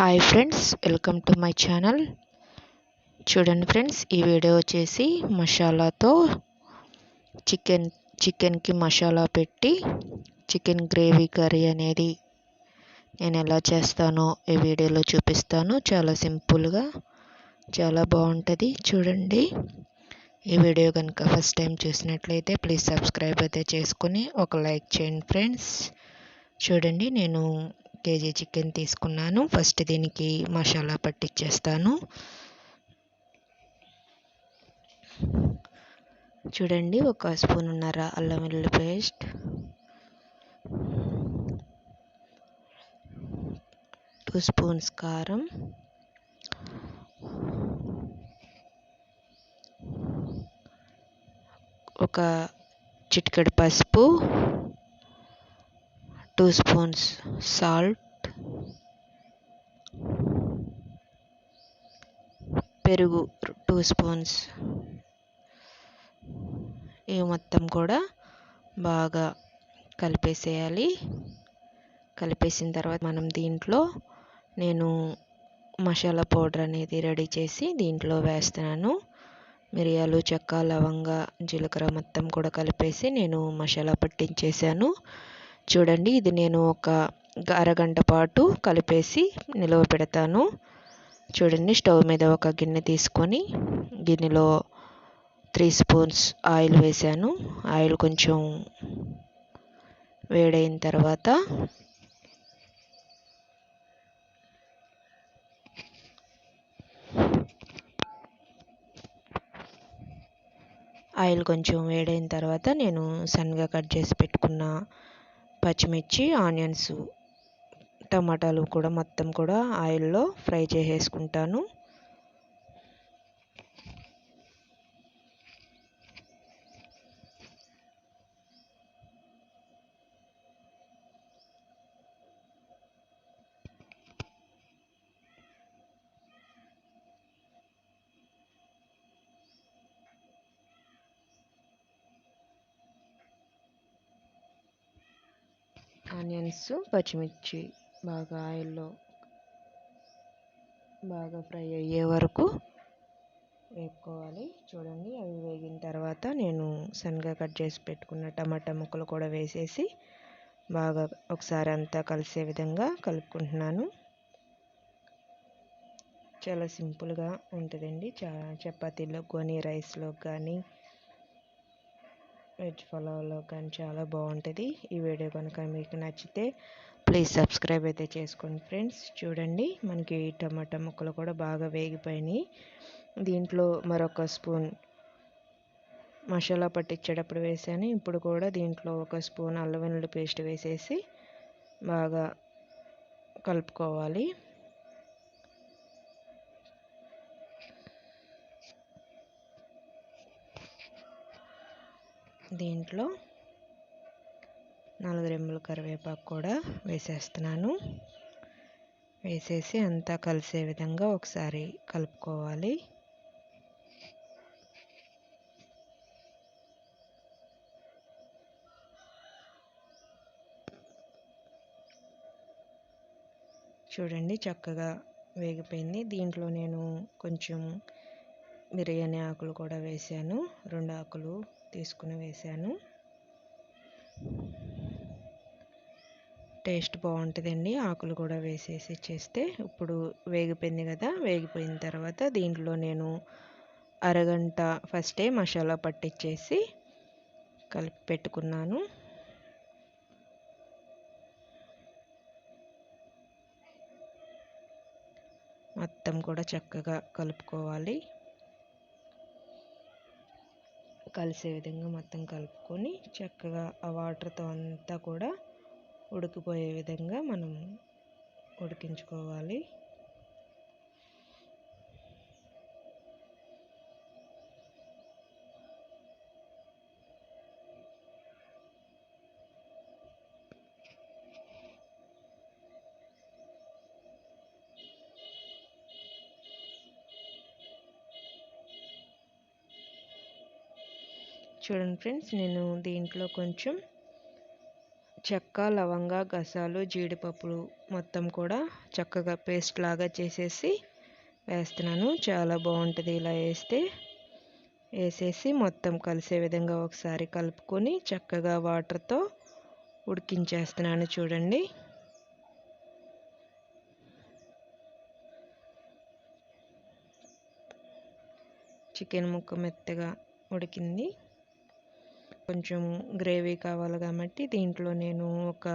Hi friends welcome to my channel చూడండి friends ఈ video వచ్చేసి మసాలాతో చికెన్ చికెన్కి మసాలా పెట్టి చికెన్ గ్రేవీ కర్రీ అనేది నేను ఎలా చేస్తానో ఈ వీడియోలో చూపిస్తాను. చాలా సింపుల్గా చాలా బాగుంటుంది. చూడండి ఈ వీడియో కనుక ఫస్ట్ టైం చూసినట్లయితే ప్లీజ్ సబ్స్క్రైబ్ అయితే చేసుకుని ఒక లైక్ చేయండి ఫ్రెండ్స్ చూడండి నేను కేజీ చికెన్ తీసుకున్నాను. ఫస్ట్ దీనికి మసాలా పట్టించేస్తాను చూడండి ఒక స్పూన్ ఉన్నర అల్లం వెల్లుల్లి పేస్ట్. టూ స్పూన్స్ కారం. ఒక చిటికెడు పసుపు. టూ స్పూన్స్ సాల్ట్ పెరుగు టూ స్పూన్స్. ఇవి మొత్తం కూడా బాగా కలిపేసేయాలి. కలిపేసిన తర్వాత మనం దీంట్లో నేను మసాలా పౌడర్ అనేది రెడీ చేసి దీంట్లో వేస్తున్నాను. మిరియాలు చెక్క లవంగ జీలకర్ర మొత్తం కూడా కలిపేసి నేను మసాలా పట్టించేసాను చూడండి ఇది నేను ఒక అరగంట పాటు కలిపేసి నిలవ పెడతాను. చూడండి స్టవ్ మీద ఒక గిన్నె తీసుకొని గిన్నెలో త్రీ స్పూన్స్ ఆయిల్ వేసాను ఆయిల్ కొంచెం వేడైన తర్వాత ఆయిల్ కొంచెం వేడైన తర్వాత నేను సన్నగా కట్ చేసి పెట్టుకున్న పచ్చిమిర్చి ఆనియన్స్ టమాటాలు కూడా మొత్తం కూడా ఆయిల్లో ఫ్రై చేసేసుకుంటాను. ఆనియన్స్ పచ్చిమిర్చి బాగా ఆయిల్లో బాగా ఫ్రై అయ్యే వరకు వేపుకోవాలి. చూడండి అవి వేగిన తర్వాత నేను సన్నగా కట్ చేసి పెట్టుకున్న టమాటా ముక్కలు కూడా వేసేసి బాగా ఒకసారి అంతా కలిసే విధంగా కలుపుకుంటున్నాను. చాలా సింపుల్గా ఉంటుందండి. చా చపాతీలో కానీ రైస్లో కానీ వెజ్ పలావ్లో కానీ చాలా బాగుంటుంది. ఈ వీడియో కనుక మీకు నచ్చితే ప్లీజ్ సబ్స్క్రైబ్ అయితే చేసుకోండి ఫ్రెండ్స్ చూడండి మనకి టమాటా ముక్కలు కూడా బాగా వేగిపోయినాయి. దీంట్లో మరొక స్పూన్ మసాలా పట్టించేటప్పుడు వేసాను. ఇప్పుడు కూడా దీంట్లో ఒక స్పూన్ అల్లం వెల్లుల్లి పేస్ట్ వేసేసి బాగా కలుపుకోవాలి. దీంట్లో నాలుగు రెమ్మల కరివేపాకు కూడా వేసేస్తున్నాను. వేసేసి అంతా కలిసే విధంగా ఒకసారి కలుపుకోవాలి. చూడండి చక్కగా వేగిపోయింది. దీంట్లో నేను కొంచెం బిర్యానీ ఆకులు కూడా వేసాను. రెండు ఆకులు తీసుకుని వేసాను. టేస్ట్ బాగుంటుందండి. ఆకులు కూడా వేసేసి చేస్తే ఇప్పుడు వేగిపోయింది కదా వేగిపోయిన తర్వాత దీంట్లో నేను అరగంట ఫస్టే మసాలా పట్టించేసి కలిపి పెట్టుకున్నాను. మొత్తం కూడా చక్కగా కలుపుకోవాలి. కలిసే విధంగా మొత్తం కలుపుకొని చక్కగా ఆ వాటర్తో అంతా కూడా ఉడికిపోయే విధంగా మనం ఉడికించుకోవాలి. చూడండి ఫ్రెండ్స్ నేను దీంట్లో కొంచెం చెక్క లవంగ గసాలు జీడిపప్పులు మొత్తం కూడా చక్కగా పేస్ట్ లాగా చేసేసి వేస్తున్నాను. చాలా బాగుంటుంది ఇలా వేస్తే. వేసేసి మొత్తం కలిసే విధంగా ఒకసారి కలుపుకొని చక్కగా వాటర్తో ఉడికించేస్తున్నాను చూడండి. చికెన్ ముక్క మెత్తగా ఉడికింది. కొంచెం గ్రేవీ కావాలి కాబట్టి దీంట్లో నేను ఒక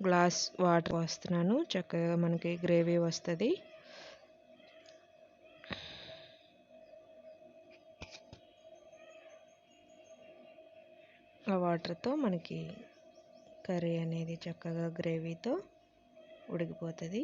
గ్లాస్ వాటర్ పోస్తున్నాను. చక్కగా మనకి గ్రేవీ వస్తుంది. ఆ వాటర్తో మనకి కర్రీ అనేది చక్కగా గ్రేవీతో ఉడికిపోతుంది.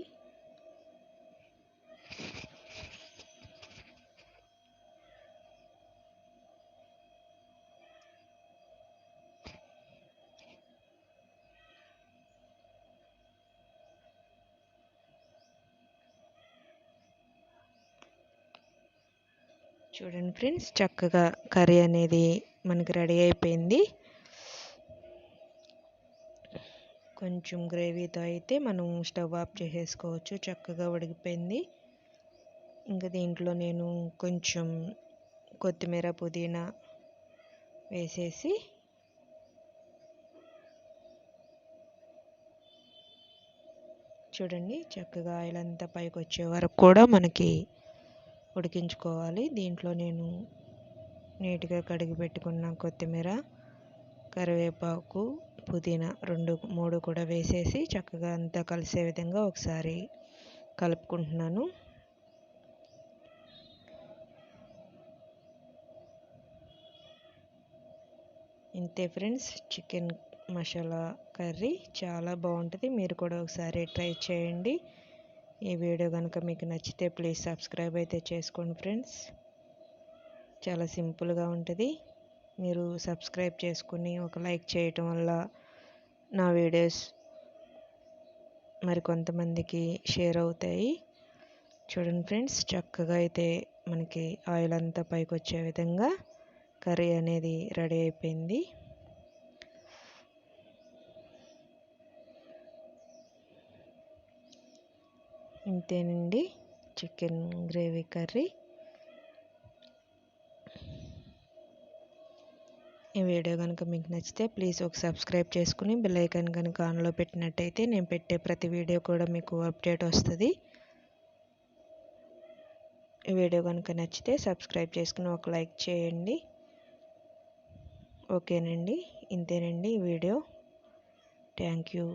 చూడండి ఫ్రెండ్స్ చక్కగా కర్రీ అనేది మనకి రెడీ అయిపోయింది. కొంచెం గ్రేవీతో అయితే మనం స్టవ్ ఆఫ్ చేసేసుకోవచ్చు చక్కగా ఉడికిపోయింది. ఇంకా దీంట్లో నేను కొంచెం కొత్తిమీర పుదీనా వేసేసి చూడండి చక్కగా ఆయిల్ అంతా పైకి వచ్చే వరకు కూడా మనకి ఉడికించుకోవాలి. దీంట్లో నేను నీట్గా కడిగి పెట్టుకున్న కొత్తిమీర కరివేపాకు పుదీనా రెండు మూడు కూడా వేసేసి చక్కగా అంతా కలిసే విధంగా ఒకసారి కలుపుకుంటున్నాను. ఇంతే ఫ్రెండ్స్ చికెన్ మసాలా కర్రీ చాలా బాగుంటుంది. మీరు కూడా ఒకసారి ట్రై చేయండి. ఈ వీడియో కనుక మీకు నచ్చితే ప్లీజ్ సబ్స్క్రైబ్ అయితే చేసుకోండి ఫ్రెండ్స్. చాలా సింపుల్గా ఉంటుంది. మీరు సబ్స్క్రైబ్ చేసుకుని ఒక లైక్ చేయటం వల్ల నా వీడియోస్ మరి కొంతమందికి షేర్ అవుతాయి. చూడండి ఫ్రెండ్స్ చక్కగా అయితే మనకి ఆయిల్ అంతా పైకి వచ్చే విధంగా కర్రీ అనేది రెడీ అయిపోయింది. ఇంతేనండి. Chicken gravy curry. ఈ వీడియో కనుక మీకు నచ్చితే ప్లీజ్ ఒక సబ్స్క్రైబ్ చేసుకుని బెల్ ఐకాన్ కనుక ఆన్లో పెట్టినట్టయితే నేను పెట్టే ప్రతి వీడియో కూడా మీకు అప్డేట్ వస్తుంది. ఈ వీడియో కనుక నచ్చితే సబ్స్క్రైబ్ చేసుకుని ఒక లైక్ చేయండి. ఓకేనండి. ఇంతేనండి ఈ వీడియో. Thank you.